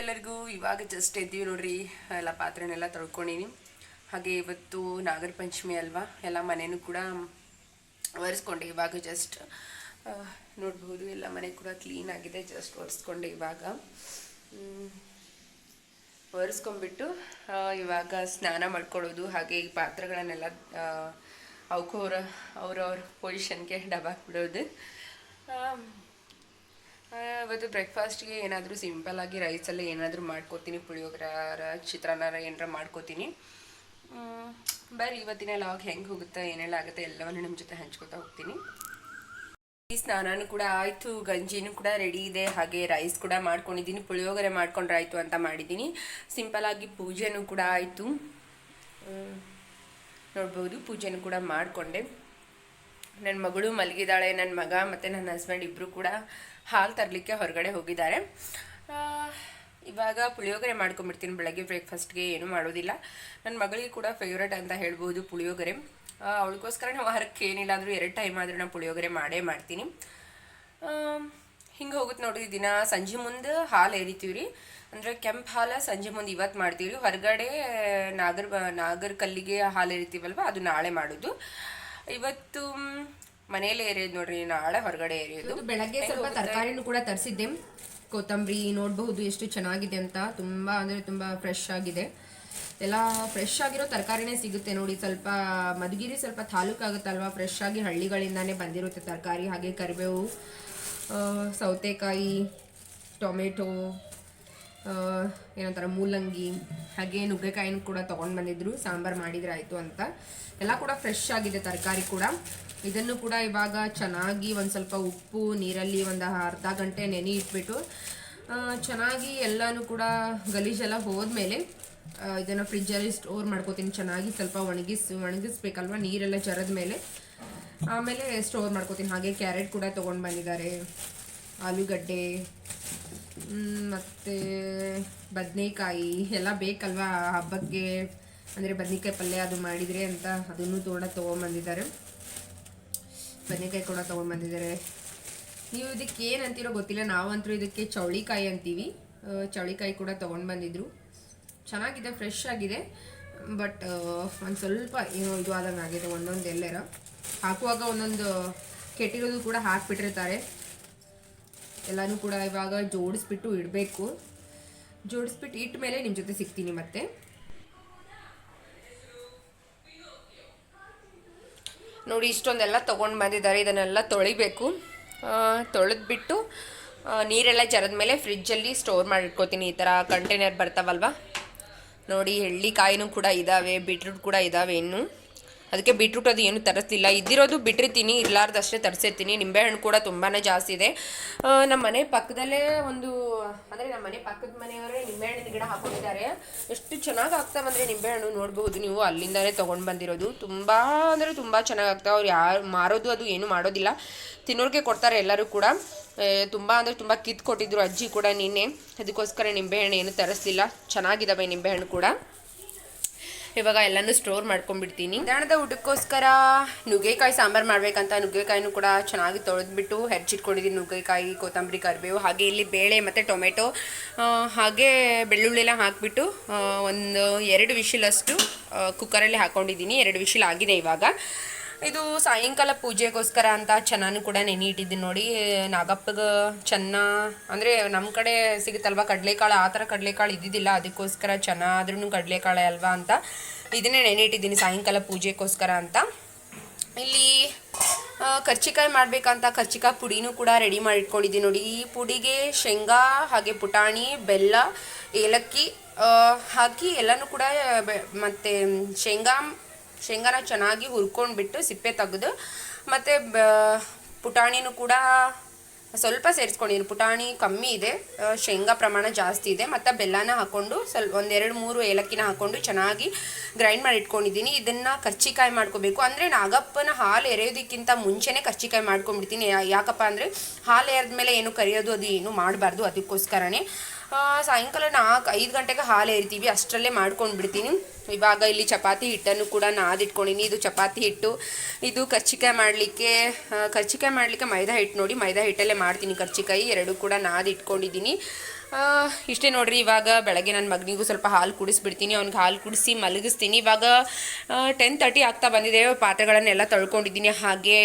ಎಲ್ರಿಗೂ ಇವಾಗ ಜಸ್ಟ್ ಎದ್ದೀವಿ ನೋಡ್ರಿ, ಎಲ್ಲ ಪಾತ್ರೆನೆಲ್ಲ ತೊಳ್ಕೊಂಡಿನಿ ಹಾಗೆ ಇವತ್ತು ನಾಗರ ಪಂಚಮಿ ಅಲ್ವಾ, ಎಲ್ಲ ಮನೆಯೂ ಕೂಡ ಒರೆಸ್ಕೊಂಡೆ ಇವಾಗ ಜಸ್ಟ್ ನೋಡ್ಬೋದು ಎಲ್ಲ ಮನೆ ಕೂಡ ಕ್ಲೀನ್ ಆಗಿದೆ ಜಸ್ಟ್ ಒರೆಸ್ಕೊಂಡೆ ಇವಾಗ. ಒರೆಸ್ಕೊಂಡ್ಬಿಟ್ಟು ಇವಾಗ ಸ್ನಾನ ಮಾಡ್ಕೊಳ್ಳೋದು, ಹಾಗೆ ಈ ಪಾತ್ರೆಗಳನ್ನೆಲ್ಲ ಅವಕ್ಕವ್ರ ಅವ್ರವ್ರ ಪೊಸಿಷನ್ಗೆ ಡಬ್ಬಾಕ್ಬಿಡೋದು ಇವತ್ತು ಬ್ರೇಕ್ಫಾಸ್ಟ್ಗೆ ಏನಾದರೂ ಸಿಂಪಲ್ಲಾಗಿ ರೈಸಲ್ಲೇ ಏನಾದರೂ ಮಾಡ್ಕೋತೀನಿ, ಪುಳಿಯೋಗರ ಚಿತ್ರಾನ್ನ ಏನಾರ ಮಾಡ್ಕೋತೀನಿ. ಬರ್ರಿ, ಇವತ್ತಿನ ಲಾಗ್ ಹೆಂಗೆ ಹೋಗುತ್ತೆ, ಏನೆಲ್ಲ ಆಗುತ್ತೆ ಎಲ್ಲವನ್ನು ನಿಮ್ಮ ಜೊತೆ ಹಂಚ್ಕೋತಾ ಹೋಗ್ತೀನಿ. ಈ ಸ್ನಾನನೂ ಕೂಡ ಆಯಿತು, ಗಂಜಿನೂ ಕೂಡ ರೆಡಿ ಇದೆ, ಹಾಗೆ ರೈಸ್ ಕೂಡ ಮಾಡ್ಕೊಂಡಿದ್ದೀನಿ, ಪುಳಿಯೋಗರೆ ಮಾಡ್ಕೊಂಡ್ರೆ ಆಯಿತು ಅಂತ ಮಾಡಿದ್ದೀನಿ. ಸಿಂಪಲ್ಲಾಗಿ ಪೂಜೆನೂ ಕೂಡ ಆಯಿತು. ನೋಡ್ಬೋದು, ಪೂಜೆನೂ ಕೂಡ ಮಾಡಿಕೊಂಡೆ. ನನ್ನ ಮಗಳು ಮಲಗಿದ್ದಾಳೆ ನನ್ನ ಮಗ ಮತ್ತು ನನ್ನ ಹಸ್ಬೆಂಡ್ ಇಬ್ಬರು ಕೂಡ ಹಾಲು ತರಲಿಕ್ಕೆ ಹೊರಗಡೆ ಹೋಗಿದ್ದಾರೆ. ಇವಾಗ ಪುಳಿಯೋಗರೆ ಮಾಡ್ಕೊಂಬಿಡ್ತೀನಿ ಬೆಳಗ್ಗೆ ಬ್ರೇಕ್ಫಾಸ್ಟ್ಗೆ, ಏನೂ ಮಾಡೋದಿಲ್ಲ. ನನ್ನ ಮಗಳಿಗೆ ಕೂಡ ಫೇವ್ರೇಟ್ ಅಂತ ಹೇಳ್ಬೋದು ಪುಳಿಯೋಗರೆ. ಅವಳಿಗೋಸ್ಕರ ನಾವು ವಾರಕ್ಕೆ ಏನಿಲ್ಲ ಅಂದರೂ ಎರಡು ಟೈಮ್ ಆದರೂ ನಾನು ಪುಳಿಯೋಗರೆ ಮಾಡೇ ಮಾಡ್ತೀನಿ. ಹಿಂಗೆ ಹೋಗುತ್ತೆ ನೋಡಿದ ದಿನ. ಸಂಜೆ ಮುಂದೆ ಹಾಲು ಎರಿತೀವಿ ರೀ. ಅಂದರೆ ಕೆಂಪು ಹಾಲು ಸಂಜೆ ಮುಂದೆ ಇವತ್ತು ಮಾಡ್ತೀವಿ ರೀ. ಹೊರಗಡೆ ನಾಗರ ನಾಗರ ಕಲ್ಲಿಗೆ ಹಾಲು ಎರಿತೀವಲ್ವ ಅದು ನಾಳೆ ಮಾಡೋದು. ಇವತ್ತು ಮನೇಲಿ ಏರಿಯೋದು ನೋಡ್ರಿ ನಾಳೆ ಹೊರಗಡೆ ಏರಿಯೋದು ಬೆಳಗ್ಗೆ ಸ್ವಲ್ಪ ತರಕಾರಿನೂ ಕೂಡ ತರಿಸಿದ್ದೆ. ಕೊತ್ತಂಬರಿ ನೋಡಬಹುದು ಎಷ್ಟು ಚೆನ್ನಾಗಿದೆ ಅಂತ. ತುಂಬಾ ಅಂದ್ರೆ ತುಂಬಾ ಫ್ರೆಶ್ ಆಗಿದೆ. ಎಲ್ಲ ಫ್ರೆಶ್ ಆಗಿರೋ ತರಕಾರಿನೇ ಸಿಗುತ್ತೆ ನೋಡಿ. ಸ್ವಲ್ಪ ಮಧುಗಿರಿ ಸ್ವಲ್ಪ ತಾಲೂಕು ಆಗುತ್ತಲ್ವಾ? ಫ್ರೆಶ್ ಆಗಿ ಹಳ್ಳಿಗಳಿಂದಾನೇ ಬಂದಿರುತ್ತೆ ತರಕಾರಿ. ಹಾಗೆ ಕರಿಬೇವು ಸೌತೆಕಾಯಿ ಟೊಮೆಟೊ ಏನಂತಾರೆ, ಮೂಲಂಗಿ, ಹಾಗೆ ನುಗ್ಗೆಕಾಯಿನ ಕೂಡ ತೊಗೊಂಡು ಬಂದಿದ್ರು, ಸಾಂಬಾರು ಮಾಡಿದ್ರೆ ಆಯಿತು ಅಂತ. ಎಲ್ಲ ಕೂಡ ಫ್ರೆಶ್ ಆಗಿದೆ, ತರಕಾರಿ ಕೂಡ. ಇದನ್ನು ಕೂಡ ಇವಾಗ ಚೆನ್ನಾಗಿ ಒಂದು ಸ್ವಲ್ಪ ಉಪ್ಪು, ನೀರಲ್ಲಿ ಒಂದು ಅರ್ಧ ಗಂಟೆ ನೆನೆ ಇಟ್ಬಿಟ್ಟು ಚೆನ್ನಾಗಿ ಎಲ್ಲನೂ ಕೂಡ ಗಲೀಜೆಲ್ಲ ಹೋದ್ಮೇಲೆ ಇದನ್ನ ಫ್ರಿಜ್ಜಲ್ಲಿ ಸ್ಟೋರ್ ಮಾಡ್ಕೋತೀನಿ. ಚೆನ್ನಾಗಿ ಸ್ವಲ್ಪ ಒಣಗಿಸ್, ಒಣಗಿಸ್ಬೇಕಲ್ವ? ನೀರೆಲ್ಲ ಜರದ ಮೇಲೆ ಆಮೇಲೆ ಸ್ಟೋರ್ ಮಾಡ್ಕೋತೀನಿ. ಹಾಗೆ ಕ್ಯಾರೆಟ್ ಕೂಡ ತೊಗೊಂಡು ಬಂದಿದ್ದಾರೆ. ಆಲೂಗಡ್ಡೆ ಮತ್ತೆ ಬದನೇಕಾಯಿ ಎಲ್ಲ ಬೇಕಲ್ವಾ ಹಬ್ಬಕ್ಕೆ? ಅಂದರೆ ಬದನೇಕಾಯಿ ಪಲ್ಯ ಅದು ಮಾಡಿದರೆ ಅಂತ ಅದನ್ನು ಕೂಡ ತೊಗೊಂಬಂದಿದ್ದಾರೆ. ಬದನೇಕಾಯಿ ಕೂಡ ತೊಗೊಂಬಂದಿದ್ದಾರೆ. ನೀವು ಇದಕ್ಕೆ ಏನು ಅಂತೀರೋ ಗೊತ್ತಿಲ್ಲ. ನಾವಂತೂ ಇದಕ್ಕೆ ಚೌಳಿಕಾಯಿ ಅಂತೀವಿ. ಚೌಳಿಕಾಯಿ ಕೂಡ ತೊಗೊಂಡು ಬಂದಿದ್ರು ಚೆನ್ನಾಗಿದೆ ಫ್ರೆಶ್ ಆಗಿದೆ. ಬಟ್ ಒಂದು ಸ್ವಲ್ಪ ಏನೋ ಇದು ಆದಂಗೆ ಆಗಿದೆ ಒಂದೊಂದು ಎಲ್ಲರ. ಹಾಕುವಾಗ ಒಂದೊಂದು ಕೆಟ್ಟಿರೋದು ಕೂಡ ಹಾಕ್ಬಿಟ್ಟಿರ್ತಾರೆ. ಎಲ್ಲನೂ ಕೂಡ ಇವಾಗ ಜೋಡಿಸ್ಬಿಟ್ಟು ಇಡಬೇಕು. ಜೋಡಿಸ್ಬಿಟ್ಟು ಇಟ್ಟ ಮೇಲೆ ನಿಮ್ಮ ಜೊತೆ ಸಿಗ್ತೀನಿ ಮತ್ತೆ. ನೋಡಿ, ಇಷ್ಟೊಂದೆಲ್ಲ ತೊಗೊಂಡು ಬಂದಿದ್ದಾರೆ. ಇದನ್ನೆಲ್ಲ ತೊಳಿಬೇಕು. ತೊಳೆದ್ಬಿಟ್ಟು ನೀರೆಲ್ಲ ಜರದ ಮೇಲೆ ಫ್ರಿಜ್ಜಲ್ಲಿ ಸ್ಟೋರ್ ಮಾಡಿಟ್ಕೋತೀನಿ ಈ ಥರ ಕಂಟೈನರ್ ಬರ್ತಾವಲ್ವ? ನೋಡಿ, ಎಳ್ಳಿಕಾಯಿನೂ ಕೂಡ ಇದ್ದಾವೆ ಬೀಟ್ರೂಟ್ ಕೂಡ ಇದ್ದಾವೆ ಇನ್ನು. ಅದಕ್ಕೆ ಬೀಟ್ರೂಟ್ ಅದು ಏನು ತರಿಸ್ಲಿಲ್ಲ. ಇದ್ದಿರೋದು ಬಿಟ್ಟಿರ್ತೀನಿ ಇರಲಾರ್ದಷ್ಟೇ ತರಿಸಿರ್ತೀನಿ. ನಿಂಬೆಹಣ್ಣು ಕೂಡ ತುಂಬಾ ಜಾಸ್ತಿ ಇದೆ. ನಮ್ಮ ಮನೆ ಪಕ್ಕದಲ್ಲೇ ಒಂದು, ಅಂದರೆ ನಮ್ಮ ಮನೆ ಪಕ್ಕದ ಮನೆಯವರೇ ನಿಂಬೆಹಣ್ಣಿನ ಗಿಡ ಹಾಕೊಂಡಿದ್ದಾರೆ. ಎಷ್ಟು ಚೆನ್ನಾಗಿ ಆಗ್ತಾವಂದರೆ ನಿಂಬೆಹಣ್ಣು ನೋಡಬಹುದು ನೀವು. ಅಲ್ಲಿಂದಲೇ ತೊಗೊಂಡು ಬಂದಿರೋದು. ತುಂಬ, ಅಂದರೆ ತುಂಬ ಚೆನ್ನಾಗಿ ಆಗ್ತಾವೆ. ಅವ್ರು ಯಾರು ಮಾರೋದು ಅದು ಏನು ಮಾಡೋದಿಲ್ಲ. ತಿನ್ನೋರಿಗೆ ಕೊಡ್ತಾರೆ ಎಲ್ಲರೂ ಕೂಡ. ತುಂಬ, ಅಂದರೆ ತುಂಬ ಕಿತ್ತು ಕೊಟ್ಟಿದ್ರು ಅಜ್ಜಿ ಕೂಡ ನಿನ್ನೆ. ಅದಕ್ಕೋಸ್ಕರ ನಿಂಬೆಹಣ್ಣು ಏನು ತರಿಸ್ಲಿಲ್ಲ. ಚೆನ್ನಾಗಿದ್ದಾವೆ ನಿಂಬೆಹಣ್ಣು ಕೂಡ. ಇವಾಗ ಎಲ್ಲನೂ ಸ್ಟೋರ್ ಮಾಡ್ಕೊಂಡ್ಬಿಡ್ತೀನಿ. ನಿಧಾನದ ಊಟಕ್ಕೋಸ್ಕರ ನುಗ್ಗೆಕಾಯಿ ಸಾಂಬಾರು ಮಾಡ್ಬೇಕಂತ ನುಗ್ಗೆಕಾಯಿನೂ ಕೂಡ ಚೆನ್ನಾಗಿ ತೊಳೆದ್ಬಿಟ್ಟು ಹೆಚ್ಚಿಟ್ಕೊಂಡಿದ್ದೀನಿ ನುಗ್ಗೆಕಾಯಿ, ಕೊತ್ತಂಬರಿ, ಕರಿಬೇವು, ಹಾಗೆ ಇಲ್ಲಿ ಬೇಳೆ ಮತ್ತು ಟೊಮೆಟೊ ಹಾಗೆ ಬೆಳ್ಳುಳ್ಳಿ ಎಲ್ಲ ಹಾಕಿಬಿಟ್ಟು ಒಂದು ಎರಡು ವಿಶಿಲಷ್ಟು ಕುಕ್ಕರಲ್ಲಿ ಹಾಕ್ಕೊಂಡಿದ್ದೀನಿ ಎರಡು ವಿಶಿಲ್ ಆಗಿದೆ ಇವಾಗ. ಇದು ಸಾಯಂಕಾಲ ಪೂಜೆಗೋಸ್ಕರ ಅಂತ ಚೆನ್ನಾನು ಕೂಡ ನೆನೆ ಇಟ್ಟಿದ್ದೀನಿ ನೋಡಿ. ನಾಗಪ್ಪಗೆ ಚೆನ್ನ, ಅಂದರೆ ನಮ್ಮ ಕಡೆ ಸಿಗುತ್ತಲ್ವ ಕಡಲೆಕಾಳು? ಆ ಥರ ಕಡಲೆಕಾಳು ಇದ್ದಿದ್ದಿಲ್ಲ, ಅದಕ್ಕೋಸ್ಕರ ಚೆನ್ನ ಆದ್ರೂ ಕಡಲೆಕಾಳೆ ಅಲ್ವಾ ಅಂತ ಇದನ್ನೇ ನೆನೆ ಇಟ್ಟಿದ್ದೀನಿ ಸಾಯಂಕಾಲ ಪೂಜೆಗೋಸ್ಕರ ಅಂತ. ಇಲ್ಲಿ ಕರ್ಚಿಕಾಯಿ ಮಾಡಬೇಕಂತ ಕರ್ಚಿಕಾಯಿ ಪುಡಿನೂ ಕೂಡ ರೆಡಿ ಮಾಡಿ ಇಟ್ಕೊಂಡಿದ್ದೀನಿ ನೋಡಿ. ಈ ಪುಡಿಗೆ ಶೇಂಗಾ, ಹಾಗೆ ಪುಟಾಣಿ, ಬೆಲ್ಲ, ಏಲಕ್ಕಿ ಹಾಕಿ ಎಲ್ಲನೂ ಕೂಡ ಮತ್ತೆ ಶೇಂಗಾ ಶೇಂಗಾನ ಚೆನ್ನಾಗಿ ಹುರ್ಕೊಂಡ್ಬಿಟ್ಟು ಸಿಪ್ಪೆ ತೆಗೆದು, ಮತ್ತು ಪುಟಾಣಿನೂ ಕೂಡ ಸ್ವಲ್ಪ ಸೇರಿಸ್ಕೊಂಡಿದ್ದೀನಿ ಪುಟಾಣಿ ಕಮ್ಮಿ ಇದೆ ಶೇಂಗಾ ಪ್ರಮಾಣ ಜಾಸ್ತಿ ಇದೆ, ಮತ್ತು ಬೆಲ್ಲನ ಹಾಕ್ಕೊಂಡು ಸ್ವಲ್ಪ ಒಂದೆರಡು ಮೂರು ಏಲಕ್ಕಿನ ಹಾಕ್ಕೊಂಡು ಚೆನ್ನಾಗಿ ಗ್ರೈಂಡ್ ಮಾಡಿ ಇಟ್ಕೊಂಡಿದ್ದೀನಿ. ಇದನ್ನು ಕರ್ಚಿಕಾಯಿ ಮಾಡ್ಕೋಬೇಕು. ಅಂದರೆ ನಾಗಪ್ಪನ ಹಾಲು ಎರೆಯೋದಕ್ಕಿಂತ ಮುಂಚೆನೇ ಕರ್ಚಿಕಾಯಿ ಮಾಡ್ಕೊಂಡ್ಬಿಡ್ತೀನಿ. ಯಾಕಪ್ಪ ಅಂದರೆ ಹಾಲು ಮೇಲೆ ಏನು ಕರಿಯೋದು, ಅದು ಏನು ಮಾಡಬಾರ್ದು ಅದಕ್ಕೋಸ್ಕರನೇ. ಸಾಯಂಕಾಲ ನಾಲ್ಕು, ಐದು ಗಂಟೆಗೆ ಹಾಲು ಏರಿತೀವಿ ಅಷ್ಟರಲ್ಲೇ ಮಾಡ್ಕೊಂಡು ಬಿಡ್ತೀನಿ ಇವಾಗ ಇಲ್ಲಿ ಚಪಾತಿ ಹಿಟ್ಟನ್ನು ಕೂಡ ನಾದಿಟ್ಕೊಂಡಿನಿ. ಇದು ಚಪಾತಿ ಹಿಟ್ಟು. ಇದು ಕರ್ಚಿಕಾಯಿ ಮಾಡಲಿಕ್ಕೆ ಕರ್ಚಿಕಾಯಿ ಮಾಡಲಿಕ್ಕೆ ಮೈದಾ ಹಿಟ್ಟು ನೋಡಿ, ಮೈದಾ ಹಿಟ್ಟಲ್ಲೇ ಮಾಡ್ತೀನಿ. ಕರ್ಚಿಕಾಯಿ ಎರಡು ಕೂಡ ನಾದಿಟ್ಕೊಂಡಿದ್ದೀನಿ ಇಷ್ಟೇ ನೋಡ್ರಿ, ಇವಾಗ ಬೆಳಗ್ಗೆ ನನ್ನ ಮಗನಿಗೂ ಸ್ವಲ್ಪ ಹಾಲು ಕುಡಿಸ್ಬಿಡ್ತೀನಿ. ಅವ್ನಿಗೆ ಹಾಲು ಕುಡಿಸಿ ಮಲಗಿಸ್ತೀನಿ. ಇವಾಗ ಟೆನ್ ತರ್ಟಿ ಆಗ್ತಾ ಬಂದಿದೆ. ಪಾತ್ರೆಗಳನ್ನೆಲ್ಲ ತೊಳ್ಕೊಂಡಿದ್ದೀನಿ. ಹಾಗೆ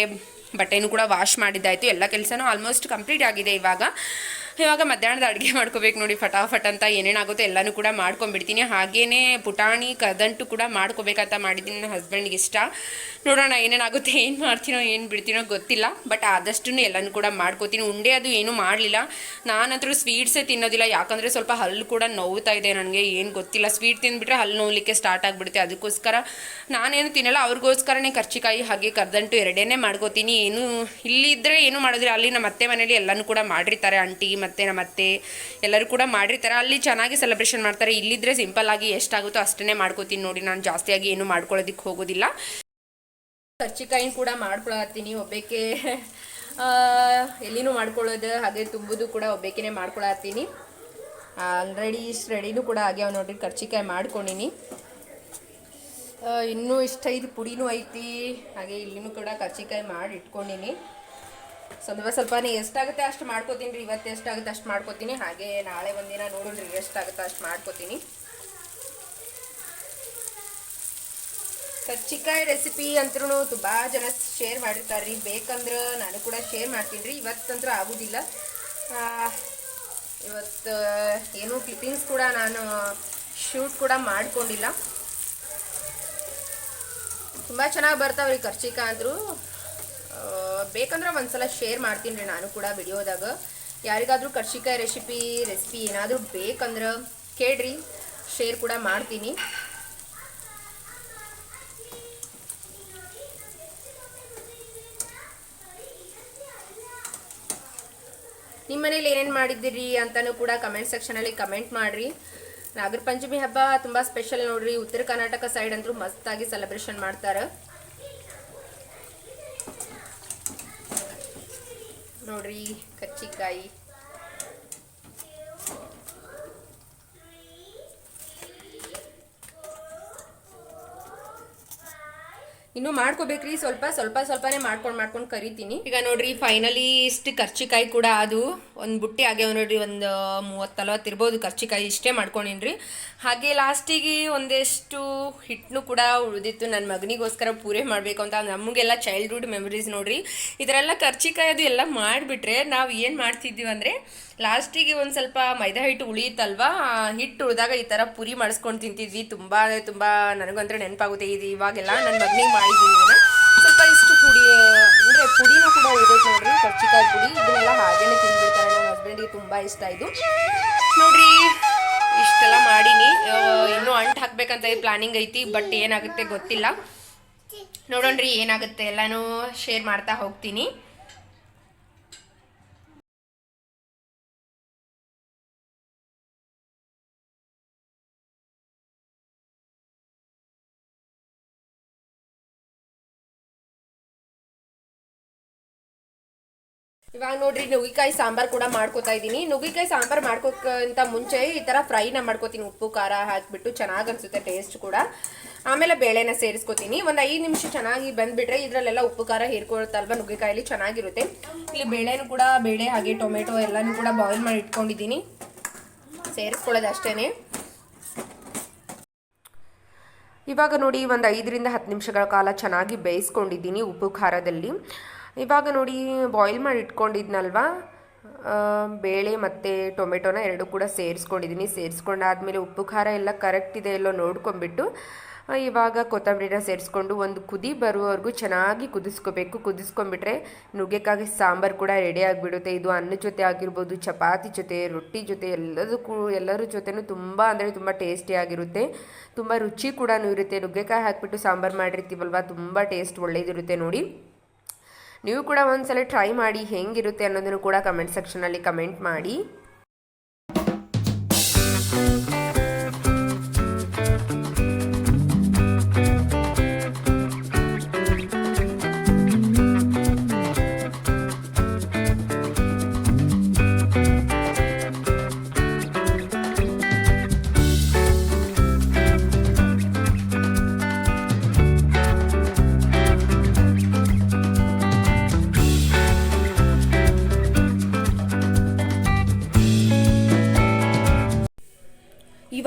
ಬಟ್ಟೆನೂ ಕೂಡ ವಾಶ್ ಮಾಡಿದ್ದಾಯಿತು. ಎಲ್ಲ ಕೆಲಸನೂ ಆಲ್ಮೋಸ್ಟ್ ಕಂಪ್ಲೀಟ್ ಆಗಿದೆ ಇವಾಗ. ಇವಾಗ ಮಧ್ಯಾಹ್ನದ ಅಡುಗೆ ಮಾಡ್ಕೋಬೇಕು ನೋಡಿ, ಫಟಾಫಟ್ ಅಂತ ಏನೇನಾಗುತ್ತೋ ಎಲ್ಲನೂ ಕೂಡ ಮಾಡ್ಕೊಂಡ್ಬಿಡ್ತೀನಿ. ಹಾಗೇನೆ ಪುಟಾಣಿ, ಕದಂಟು ಕೂಡ ಮಾಡ್ಕೋಬೇಕಂತ ಮಾಡಿದ್ದೀನಿ ನನ್ನ ಹಸ್ಬೆಂಡ್ಗೆ ಇಷ್ಟ. ನೋಡೋಣ ಏನೇನಾಗುತ್ತೆ, ಏನು ಮಾಡ್ತೀನೋ, ಏನು ಬಿಡ್ತೀನೋ ಗೊತ್ತಿಲ್ಲ ಬಟ್ ಆದಷ್ಟು ಎಲ್ಲನೂ ಕೂಡ ಮಾಡ್ಕೋತೀನಿ. ಉಂಡೆ ಅದು ಏನೂ ಮಾಡಲಿಲ್ಲ. ನಾನಂತರೂ ಸ್ವೀಟ್ಸೇ ತಿನ್ನೋದಿಲ್ಲ, ಯಾಕಂದರೆ ಸ್ವಲ್ಪ ಹಲ್ಲು ಕೂಡ ನೋವುತ್ತಾ ಇದೆ ನನಗೆ, ಏನು ಗೊತ್ತಿಲ್ಲ. ಸ್ವೀಟ್ ತಿಂದುಬಿಟ್ರೆ ಹಲ್ಲು ನೋವಲಿಕ್ಕೆ ಸ್ಟಾರ್ಟ್ ಆಗಿಬಿಡುತ್ತೆ. ಅದಕ್ಕೋಸ್ಕರ ನಾನೇನು ತಿನ್ನಲ್ಲ, ಅವ್ರಿಗೋಸ್ಕರನೇ ಕರ್ಚಿಕಾಯಿ ಹಾಗೆ ಕರ್ದಂಟು ಎರಡೇನೆ ಮಾಡ್ಕೋತೀನಿ. ಏನು ಇಲ್ಲಿದ್ದರೆ ಏನು ಮಾಡೋದಿಲ್ಲ, ಅಲ್ಲಿ ನಮ್ಮ ಅತ್ತೆ ಮನೇಲಿ ಎಲ್ಲನೂ ಕೂಡ ಮಾಡಿರ್ತಾರೆ ಆಂಟಿ ಮತ್ತು ನಮ್ಮ ಅತ್ತೆ ಎಲ್ಲರೂ ಕೂಡ ಮಾಡಿರ್ತಾರೆ. ಅಲ್ಲಿ ಚೆನ್ನಾಗಿ ಸೆಲೆಬ್ರೇಷನ್ ಮಾಡ್ತಾರೆ. ಇಲ್ಲಿದ್ದರೆ ಸಿಂಪಲ್ ಆಗಿ ಎಷ್ಟಾಗುತ್ತೋ ಅಷ್ಟನ್ನೇ ಮಾಡ್ಕೋತೀನಿ ನೋಡಿ. ನಾನು ಜಾಸ್ತಿಯಾಗಿ ಏನು ಮಾಡ್ಕೊಳ್ಳೋದಕ್ಕೆ ಹೋಗೋದಿಲ್ಲ. ಕರ್ಚಿಕಾಯಿ ಕೂಡ ಮಾಡ್ಕೊಳತ್ತೀನಿ. ಒಬ್ಬಕ್ಕೆ ಎಲ್ಲಿನೂ ಮಾಡ್ಕೊಳ್ಳೋದು ಹಾಗೆ ತುಂಬುದು ಕೂಡ ಒಬ್ಬಕ್ಕೇ ಮಾಡ್ಕೊಳತ್ತೀನಿ. ಆಲ್ರೆಡಿ ಇಷ್ಟು ರೆಡಿನೂ ಕೂಡ ಆಗ್ಯಾವ ನೋಡಿರಿ. ಕರ್ಚಿಕಾಯಿ ಮಾಡ್ಕೊಂಡಿನಿ. ಇನ್ನೂ ಇಷ್ಟ ಐದು ಪುಡಿನೂ ಐತಿ. ಹಾಗೆ ಇಲ್ಲಿನೂ ಕೂಡ ಕರ್ಚಿಕಾಯಿ ಮಾಡಿ ಇಟ್ಕೊಂಡಿನಿ. ಸ್ವಲ್ಪ ಸ್ವಲ್ಪನೇ ಎಷ್ಟಾಗುತ್ತೆ ಅಷ್ಟು ಮಾಡ್ಕೋತೀನಿ ರೀ, ಇವತ್ತು ಎಷ್ಟಾಗುತ್ತೆ ಅಷ್ಟು ಮಾಡ್ಕೋತೀನಿ. ಹಾಗೆ ನಾಳೆ ಒಂದಿನ ನೋಡೋಣ್ರಿ ಎಷ್ಟಾಗುತ್ತೆ ಅಷ್ಟು ಮಾಡ್ಕೋತೀನಿ. ಕಚ್ಚಿಕಾಯಿ ರೆಸಿಪಿ ಅಂತೂ ತುಂಬ ಜನ ಶೇರ್ ಮಾಡಿರ್ತಾರೆ ರೀ. ಬೇಕಂದ್ರೆ ನಾನು ಕೂಡ ಶೇರ್ ಮಾಡ್ತೀನಿ ರೀ. ಇವತ್ತಂತೂ ಆಗೋದಿಲ್ಲ. ಇವತ್ತು ಏನೂ ಕ್ಲಿಪ್ಪಿಂಗ್ಸ್ ಕೂಡ ನಾನು ಶೂಟ್ ಕೂಡ ಮಾಡ್ಕೊಂಡಿಲ್ಲ. ತುಂಬ ಚೆನ್ನಾಗಿ ಬರ್ತಾವ್ರಿ ಕರ್ಚಿಕಾ ಅಂದರು ಬೇಕಂದ್ರೆ ಒಂದ್ಸಲ ಶೇರ್ ಮಾಡ್ತೀನಿ ರೀ ನಾನು ಕೂಡ ವಿಡಿಯೋದಾಗ. ಯಾರಿಗಾದ್ರೂ ಕರ್ಷಿಕಾಯಿ ರೆಸಿಪಿ ರೆಸಿಪಿ ಏನಾದರೂ ಬೇಕಂದ್ರೆ ಕೇಳ್ರಿ ಶೇರ್ ಕೂಡ ಮಾಡ್ತೀನಿ. ನಿಮ್ಮ ಮನೇಲಿ ಏನೇನು ಮಾಡಿದ್ದೀರಿ ಅಂತಲೂ ಕೂಡ ಕಮೆಂಟ್ ಸೆಕ್ಷನಲ್ಲಿ ಕಮೆಂಟ್ ಮಾಡಿರಿ. ನಾಗರ ಪಂಚಮಿ ಹಬ್ಬ ತುಂಬ ಸ್ಪೆಷಲ್ ನೋಡ್ರಿ. ಉತ್ತರ ಕರ್ನಾಟಕ ಸೈಡ್ ಅಂತೂ ಮಸ್ತಾಗಿ ಸೆಲೆಬ್ರೇಷನ್ ಮಾಡ್ತಾರೆ. ನೋಡ್ರಿ, ಕಚ್ಚಿಕಾಯಿ. ಇನ್ನು ಮಾಡ್ಕೋಬೇಕ್ರಿ, ಸ್ವಲ್ಪ ಸ್ವಲ್ಪ, ಸ್ವಲ್ಪನೇ ಮಾಡ್ಕೊಂಡು ಮಾಡ್ಕೊಂಡು ಕರಿತೀನಿ. ಈಗ ನೋಡ್ರಿ ಫೈನಲಿ ಇಷ್ಟು ಕರ್ಚಿಕಾಯಿ ಕೂಡ ಅದು. ಒಂದು ಬುಟ್ಟಿ ಆಗ್ಯಾವ ನೋಡ್ರಿ, ಒಂದು ಮೂವತ್ತು, ನಲವತ್ತು ಇರ್ಬೋದು ಕರ್ಚಿಕಾಯಿ ಇಷ್ಟೇ ಮಾಡ್ಕೊಂಡಿನ್ರಿ. ಹಾಗೆ ಲಾಸ್ಟಿಗೆ ಒಂದಷ್ಟು ಹಿಟ್ಟನ್ನು ಕೂಡ ಉಳಿದಿತ್ತು. ನನ್ನ ಮಗನಿಗೋಸ್ಕರ ಪೂರೆ ಮಾಡಬೇಕು ಅಂತ, ನಮಗೆಲ್ಲ ಚೈಲ್ಡ್ಹುಡ್ ಮೆಮರೀಸ್ ನೋಡ್ರಿ. ಇದರೆಲ್ಲ ಕರ್ಚಿಕಾಯಿ ಅದು ಎಲ್ಲ ಮಾಡಿಬಿಟ್ರೆ ನಾವು ಏನು ಮಾಡ್ತಿದ್ದೀವಿ ಅಂದರೆ, ಲಾಸ್ಟಿಗೆ ಒಂದು ಸ್ವಲ್ಪ ಮೈದಾ ಹಿಟ್ಟು ಉಳಿಯುತ್ತಲ್ವಾ ಹಿಟ್ಟು ಉಳಿದಾಗ ಈ ಥರ ಪುರಿ ಮಾಡಿಸ್ಕೊಂಡು ತಿಂತಿದ್ವಿ. ತುಂಬ ತುಂಬ ನನಗಂತೂ ನೆನಪಾಗುತ್ತೆ. ಇದು ಇವಾಗೆಲ್ಲ ನನ್ನ ಮಗನಿಗೆ ಮಾಡಿದ್ದೀನಿ ಸ್ವಲ್ಪ ಇಷ್ಟು ಪುಡಿ ಪುಡಿನೂ ಕೂಡ ಉಳಿದೈತೆ ನೋಡ್ರಿ, ಕರ್ಚಿಕಾಯಿ ಪುಡಿ. ಇದನ್ನೆಲ್ಲ ಹಾಗೇನೆ ತಿನ್ಬಿಡ್ತಾರೆ. ನನ್ನ ಹಸ್ಬೆಂಡಿಗೆ ತುಂಬ ಇಷ್ಟ ಇದು. ನೋಡ್ರಿ, ಇಷ್ಟೆಲ್ಲ ಮಾಡೀನಿ. ಇನ್ನೂ ಅಂಟು ಹಾಕ್ಬೇಕಂತ ಪ್ಲಾನಿಂಗ್ ಐತಿ ಬಟ್ ಏನಾಗುತ್ತೆ ಗೊತ್ತಿಲ್ಲ. ನೋಡೋಣ್ರಿ, ಏನಾಗುತ್ತೆ ಎಲ್ಲನೂ ಶೇರ್ ಮಾಡ್ತಾ ಹೋಗ್ತೀನಿ. ಇವಾಗ ನೋಡ್ರಿ, ನುಗ್ಗಿಕಾಯಿ ಸಾಂಬಾರ್ ಕೂಡ ಮಾಡ್ಕೋತಾ ಇದ್ದೀನಿ. ನುಗ್ಗಿಕಾಯಿ ಸಾಂಬಾರ್ ಮಾಡ್ಕೋಕ್ಕಿಂತ ಮುಂಚೆ ಈ ಥರ ಫ್ರೈನ ಮಾಡ್ಕೋತೀನಿ. ಉಪ್ಪು, ಖಾರ ಹಾಕಿಬಿಟ್ಟು ಚೆನ್ನಾಗಿ ಅನ್ಸುತ್ತೆ ಟೇಸ್ಟ್ ಕೂಡ. ಆಮೇಲೆ ಬೇಳೆನ ಸೇರಿಸ್ಕೋತೀನಿ. ಒಂದು ಐದು ನಿಮಿಷ ಚೆನ್ನಾಗಿ ಬಂದ್ಬಿಟ್ರೆ ಇದರಲ್ಲೆಲ್ಲ ಉಪ್ಪು, ಖಾರ ಹೀರ್ಕೊಳ್ತಲ್ವ ನುಗ್ಗಿಕಾಯಲ್ಲಿ? ಚೆನ್ನಾಗಿರುತ್ತೆ. ಇಲ್ಲಿ ಬೇಳೆನೂ ಕೂಡ, ಬೇಳೆ ಹಾಗೆ ಟೊಮೆಟೊ ಎಲ್ಲನೂ ಕೂಡ ಬಾಯ್ಲ್ ಮಾಡಿ ಇಟ್ಕೊಂಡಿದ್ದೀನಿ. ಸೇರಿಸ್ಕೊಳ್ಳೋದು ಅಷ್ಟೇ ಇವಾಗ ನೋಡಿ, ಒಂದು ಐದರಿಂದ ಹತ್ತು ನಿಮಿಷಗಳ ಕಾಲ ಚೆನ್ನಾಗಿ ಬೇಯಿಸ್ಕೊಂಡಿದ್ದೀನಿ ಉಪ್ಪು, ಖಾರದಲ್ಲಿ. ಇವಾಗ ನೋಡಿ ಬಾಯ್ಲ್ ಮಾಡಿ ಇಟ್ಕೊಂಡಿದ್ನಲ್ವ ಬೇಳೆ ಮತ್ತು ಟೊಮೆಟೊನ ಎರಡು ಕೂಡ ಸೇರಿಸ್ಕೊಂಡಿದ್ದೀನಿ ಸೇರಿಸ್ಕೊಂಡಾದ್ಮೇಲೆ ಉಪ್ಪು, ಖಾರ ಎಲ್ಲ ಕರೆಕ್ಟ್ ಇದೆ ಎಲ್ಲೋ ನೋಡ್ಕೊಂಬಿಟ್ಟು ಇವಾಗ ಕೊತ್ತಂಬರಿನ ಸೇರಿಸ್ಕೊಂಡು ಒಂದು ಕುದಿ ಬರುವವರೆಗೂ ಚೆನ್ನಾಗಿ ಕುದಿಸ್ಕೋಬೇಕು. ಕುದಿಸ್ಕೊಂಡ್ಬಿಟ್ರೆ ನುಗ್ಗೆಕಾಯಿ ಸಾಂಬಾರು ಕೂಡ ರೆಡಿ ಆಗಿಬಿಡುತ್ತೆ. ಇದು ಅನ್ನ ಜೊತೆ ಆಗಿರ್ಬೋದು, ಚಪಾತಿ ಜೊತೆ, ರೊಟ್ಟಿ ಜೊತೆ, ಎಲ್ಲದಕ್ಕೂ, ಎಲ್ಲರ ಜೊತೆನೂ ತುಂಬ ಅಂದರೆ ತುಂಬ ಟೇಸ್ಟಿಯಾಗಿರುತ್ತೆ ತುಂಬ ರುಚಿ ಕೂಡ ಇರುತ್ತೆ. ನುಗ್ಗೆಕಾಯಿ ಹಾಕಿಬಿಟ್ಟು ಸಾಂಬಾರು ಮಾಡಿರ್ತೀವಲ್ವ? ತುಂಬ ಟೇಸ್ಟ್ ಒಳ್ಳೇದಿರುತ್ತೆ ನೋಡಿ. ನೀವು ಕೂಡ ಒಂದ್ಸಲ ಟ್ರೈ ಮಾಡಿ ಹೆಂಗಿರುತ್ತೆ ಅನ್ನೋದನ್ನು ಕೂಡ ಕಮೆಂಟ್ ಸೆಕ್ಷನಲ್ಲಿ ಕಮೆಂಟ್ ಮಾಡಿ.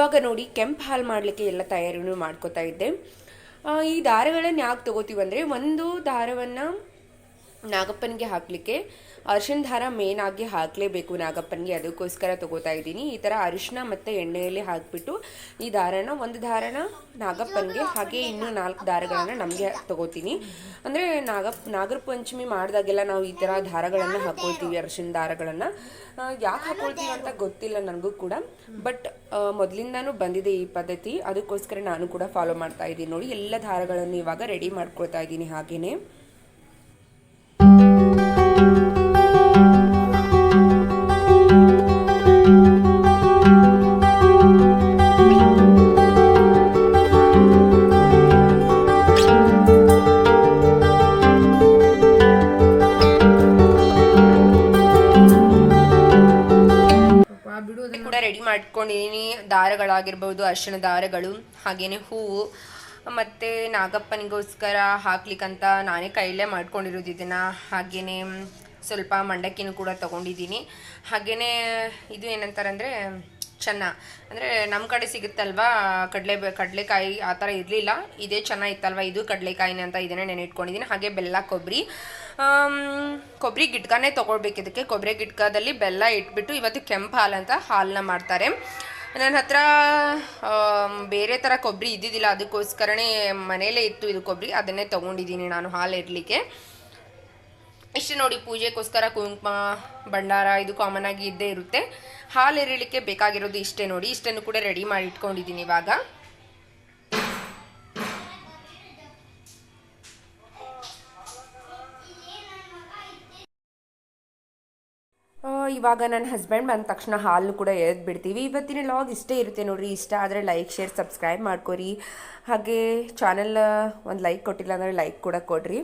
ಇವಾಗ ನೋಡಿ ಕೆಂಪು ಹಾಲು ಮಾಡಲಿಕ್ಕೆ ಎಲ್ಲ ತಯಾರಿನೂ ಮಾಡ್ಕೋತಾ ಇದ್ದೆ. ಈ ದಾರಗಳನ್ನು ಯಾಕೆ ತಗೋತೀವಿ ಅಂದರೆ ಒಂದು ದಾರವನ್ನು ನಾಗಪ್ಪನಿಗೆ ಹಾಕಲಿಕ್ಕೆ ಅರಿಶಿನ ದಾರ ಮೇನ್ ಆಗಿ ಹಾಕಲೇಬೇಕು ನಾಗಪ್ಪನಿಗೆ. ಅದಕ್ಕೋಸ್ಕರ ತಗೋತಾ ಇದ್ದೀನಿ. ಈ ಥರ ಅರಿಶಿನ ಮತ್ತು ಎಣ್ಣೆಯಲ್ಲಿ ಹಾಕಿಬಿಟ್ಟು ಈ ದಾರನ ಒಂದು ದಾರನ ನಾಗಪ್ಪನಿಗೆ, ಹಾಗೆ ಇನ್ನೂ ನಾಲ್ಕು ದಾರಗಳನ್ನು ನಮಗೆ ತಗೋತೀನಿ. ಅಂದರೆ ನಾಗಪ್ಪ ನಾಗರ ಪಂಚಮಿ ಮಾಡಿದಾಗೆಲ್ಲ ನಾವು ಈ ಥರ ದಾರಗಳನ್ನು ಹಾಕೊಳ್ತೀವಿ, ಅರಿಶಿನ ದಾರಗಳನ್ನು. ಯಾಕೆ ಹಾಕೊಳ್ತೀವಿ ಅಂತ ಗೊತ್ತಿಲ್ಲ ನನಗೂ ಕೂಡ. ಬಟ್ ಮೊದಲಿಂದನೂ ಬಂದಿದೆ ಈ ಪದ್ಧತಿ. ಅದಕ್ಕೋಸ್ಕರ ನಾನು ಕೂಡ ಫಾಲೋ ಮಾಡ್ತಾ ಇದ್ದೀನಿ. ನೋಡಿ, ಎಲ್ಲ ದಾರಗಳನ್ನು ಇವಾಗ ರೆಡಿ ಮಾಡ್ಕೊಳ್ತಾ ಇದ್ದೀನಿ ಹಾಗೆಯೇ ಕೂಡ ರೆಡಿ ಮಾಡ್ಕೊಂಡಿದ್ದೀನಿ ದಾರಗಳಾಗಿರ್ಬೋದು, ಅರಿಶಿಣ ದಾರಗಳು, ಹಾಗೇನೆ ಹೂವು. ಮತ್ತು ನಾಗಪ್ಪನಿಗೋಸ್ಕರ ಹಾಕ್ಲಿಕ್ಕಂತ ನಾನೇ ಕೈಲೇ ಮಾಡ್ಕೊಂಡಿರೋದು ಇದನ್ನು ಹಾಗೆಯೇ ಸ್ವಲ್ಪ ಮಂಡಕ್ಕಿನೂ ಕೂಡ ತೊಗೊಂಡಿದ್ದೀನಿ. ಹಾಗೇ ಇದು ಏನಂತಾರಂದರೆ ಚೆನ್ನ. ಅಂದರೆ ನಮ್ಮ ಕಡೆ ಸಿಗುತ್ತಲ್ವಾ? ಕಡಲೆ ಕಡಲೆಕಾಯಿ ಆ ಥರ ಇರಲಿಲ್ಲ. ಇದೇ ಚೆನ್ನ ಇತ್ತಲ್ವ ಇದು ಕಡಲೆಕಾಯಿನ ಅಂತ ಇದನ್ನೇ ನೆನೆ ಇಟ್ಕೊಂಡಿದ್ದೀನಿ ಹಾಗೆ ಬೆಲ್ಲ, ಕೊಬ್ಬರಿ. ಕೊಬ್ಬರಿ ಗಿಟ್ಕಾನೇ ತೊಗೊಳ್ಬೇಕು ಇದಕ್ಕೆ. ಕೊಬ್ಬರಿ ಗಿಟ್ಕದಲ್ಲಿ ಬೆಲ್ಲ ಇಟ್ಬಿಟ್ಟು ಇವತ್ತು ಕೆಂಪು ಹಾಲು ಅಂತ ಹಾಲನ್ನ ಮಾಡ್ತಾರೆ. ನನ್ನ ಹತ್ರ ಬೇರೆ ಥರ ಕೊಬ್ಬರಿ ಇದ್ದಿದ್ದಿಲ್ಲ. ಅದಕ್ಕೋಸ್ಕರನೇ ಮನೆಯಲ್ಲೇ ಇತ್ತು ಇದು ಕೊಬ್ಬರಿ. ಅದನ್ನೇ ತೊಗೊಂಡಿದ್ದೀನಿ ನಾನು ಹಾಲು ಇರಲಿಕ್ಕೆ ಇಷ್ಟು ನೋಡಿ, ಪೂಜೆಗೋಸ್ಕರ ಕುಂಕುಮ, ಭಂಡಾರ, ಇದು ಕಾಮನ್ ಆಗಿ ಇದ್ದೇ ಇರುತ್ತೆ. ಹಾಲು ಎರಿಲಿಕ್ಕೆ ಬೇಕಾಗಿರೋದು ಇಷ್ಟೇ ನೋಡಿ. ಇಷ್ಟನ್ನು ಕೂಡ ರೆಡಿ ಮಾಡಿ ಇಟ್ಕೊಂಡಿದ್ದೀನಿ ಇವಾಗ. ಇವಾಗ ನನ್ನ ಹಸ್ಬೆಂಡ್ ಬಂದ ತಕ್ಷಣ ಹಾಲು ಕೂಡ ಎದ್ದು ಬಿಡ್ತೀವಿ. ಇವತ್ತಿನ ಲಾಗ್ ಇಷ್ಟೇ ಇರುತ್ತೆ ನೋಡಿರಿ. ಇಷ್ಟ ಆದರೆ ಲೈಕ್ ಶೇರ್ ಸಬ್ಸ್ಕ್ರೈಬ್ ಮಾಡ್ಕೊರಿ. ಹಾಗೆ ಚಾನಲ್ ಒಂದು ಲೈಕ್ ಕೊಟ್ಟಿಲ್ಲ ಅಂದರೆ ಲೈಕ್ ಕೂಡ ಕೊಡ್ರಿ.